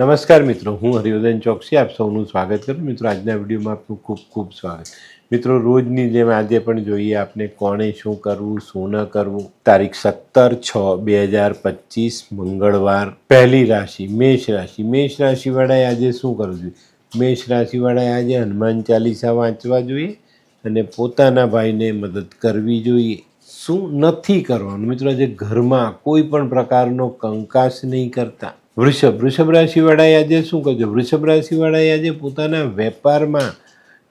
નમસ્કાર મિત્રો, હું હરિવર્ધન ચોકસી, આપ સૌનું સ્વાગત કરું. મિત્રો, આજના વિડીયોમાં આપનું ખૂબ ખૂબ સ્વાગત. મિત્રો, રોજની જેમ આજે પણ જોઈએ આપને કોણે શું કરવું, શું ન કરવું. તારીખ સત્તર છ બે હજાર પચીસ, મંગળવાર, પહેલી રાશિ, મેષ રાશિ. મેષ રાશિવાળાએ આજે શું કરવું જોઈએ? મેષ રાશિવાળાએ આજે હનુમાન ચાલીસા વાંચવા જોઈએ અને પોતાના ભાઈને મદદ કરવી જોઈએ. શું નથી કરવાનું? મિત્રો, આજે ઘરમાં કોઈ પણ પ્રકારનો કંકાસ નહીં કરતા. વૃષભ વૃષભ રાશિવાળાએ આજે શું કરજો વૃષભ રાશિવાળાએ આજે પોતાના વેપારમાં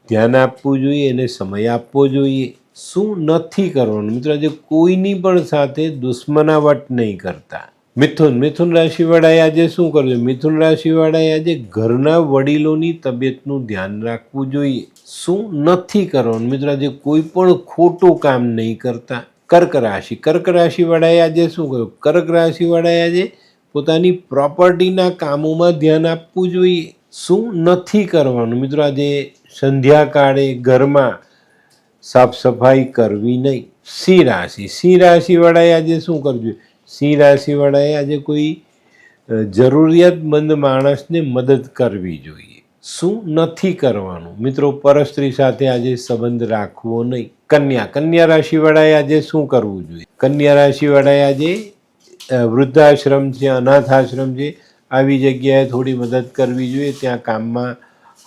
ધ્યાન આપવું જોઈએ, એને સમય આપવો જોઈએ. શું નથી કરવાનું? મિત્રો, આજે કોઈની પણ સાથે દુશ્મનાવટ નહીં કરતા. મિથુન મિથુન રાશિવાળાએ આજે શું કરજો મિથુન રાશિવાળાએ આજે ઘરના વડીલોની તબિયતનું ધ્યાન રાખવું જોઈએ. શું નથી કરવાનું? મિત્રો, આજે કોઈ પણ ખોટું કામ નહીં કરતા. કર્ક રાશિ, કર્ક રાશિવાળાએ આજે શું કર્યું કર્ક રાશિવાળાએ આજે પોતાની પ્રોપર્ટીના કામોમાં ધ્યાન આપવું જોઈએ. શું નથી કરવાનું? મિત્રો, આજે સંધ્યાકાળે ઘરમાં સાફ સફાઈ કરવી નહીં. સિંહ રાશિ. સિંહ રાશિવાળાએ આજે શું કરવું જોઈએ? સિંહ રાશિવાળાએ આજે કોઈ જરૂરિયાતમંદ માણસને મદદ કરવી જોઈએ. શું નથી કરવાનું? મિત્રો, પરસ્ત્રી સાથે આજે સંબંધ રાખવો નહીં. કન્યા. કન્યા રાશિવાળાએ આજે શું કરવું જોઈએ? કન્યા રાશિવાળાએ આજે વૃદ્ધાશ્રમ છે, અનાથાશ્રમ છે, આવી જગ્યાએ થોડી મદદ કરવી જોઈએ. ત્યાં કામમાં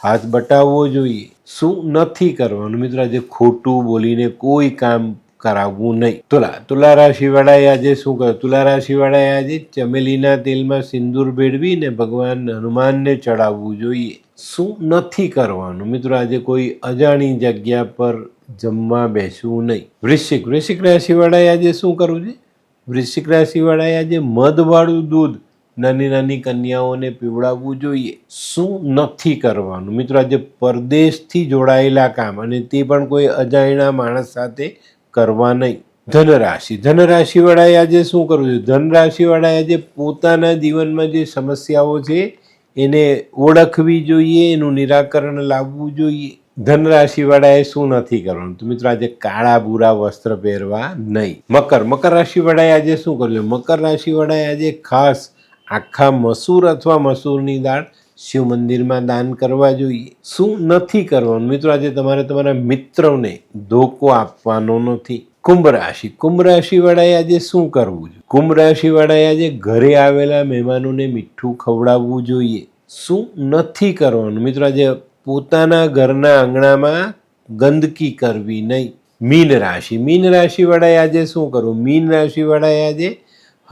હાથ બટાવવો જોઈએ. શું નથી કરવાનું? મિત્રો, આજે ખોટું બોલીને કોઈ કામ કરાવવું નહીં. તુલા તુલા રાશિવાળાએ આજે શું કર્યું? તુલા રાશિવાળાએ આજે ચમેલીના તેલમાં સિંદૂર ભેળવીને ભગવાન હનુમાનને ચડાવવું જોઈએ. શું નથી કરવાનું? મિત્રો, આજે કોઈ અજાણી જગ્યા પર જમવા બેસવું નહીં. વૃશ્ચિક વૃશ્ચિક રાશિવાળાએ આજે શું કરવું છે? વૃશ્ચિક રાશિવાળાએ આજે મધવાળું દૂધ નાની નાની કન્યાઓને પીવડાવવું જોઈએ. શું નથી કરવાનું? મિત્રો, આજે પરદેશથી જોડાયેલા કામ અને તે પણ કોઈ અજાણ્યા માણસ સાથે કરવા નહીં. ધનરાશિ. ધનરાશિવાળાએ આજે શું કરવું જોઈએ? ધનરાશિવાળાએ આજે પોતાના જીવનમાં જે સમસ્યાઓ છે એને ઓળખવી જોઈએ, એનું નિરાકરણ લાવવું જોઈએ. ધનરાશિવાળાએ શું નથી કરવાનું? તો મિત્રો આજે કાળા બુરા વસ્ત્ર પહેરવા નહીં. મકર. મકર રાશિવાળાએ આજે શું જોઈએ મકર રાશિવાળાએ આજે ખાસ આખા મસૂર અથવા મસૂરની દાળ શિવ મંદિરમાં દાન કરવા જોઈએ. શું નથી કરવાનું? મિત્રો આજે તમારે તમારા મિત્રોને ધોકો આપવાનો નથી. કુંભ રાશિ. કુંભ રાશિવાળાએ આજે શું કરવું જોઈએ? કુંભ રાશિવાળાએ આજે ઘરે આવેલા મહેમાનોને મીઠું ખવડાવવું જોઈએ. શું નથી કરવાનું? મિત્રો આજે પોતાના ઘરના આંગણામાં ગંદકી કરવી નહીં. મીન રાશિ. મીન રાશિવાળાએ આજે શું કરવું? મીન રાશિવાળાએ આજે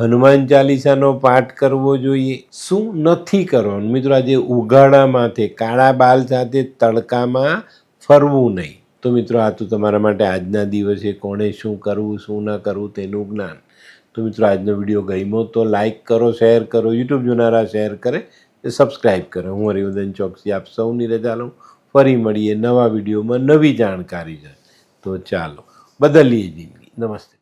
હનુમાન ચાલીસાનો પાઠ કરવો જોઈએ. શું નથી કરવાનું? મિત્રો, આજે ઉઘાડા માથે, કાળા બાલ સાથે તડકામાં ફરવું નહીં. તો મિત્રો, આ તો તમારા માટે આજના દિવસે કોણે શું કરવું, શું ન કરવું તેનું જ્ઞાન. તો મિત્રો, આજનો વીડિયો ગમ્યો તો લાઈક કરો, શેર કરો, યુટ્યુબ જોનારા શેર કરે. એ સબસ્ક્રાઈબ કરો. હું હરિવર્ધન ચોકસી આપ સૌની રજા લઉં. ફરી મળીએ નવા વિડીયોમાં નવી જાણકારી જાય તો ચાલો, બદલીએ જિંદગી. નમસ્તે.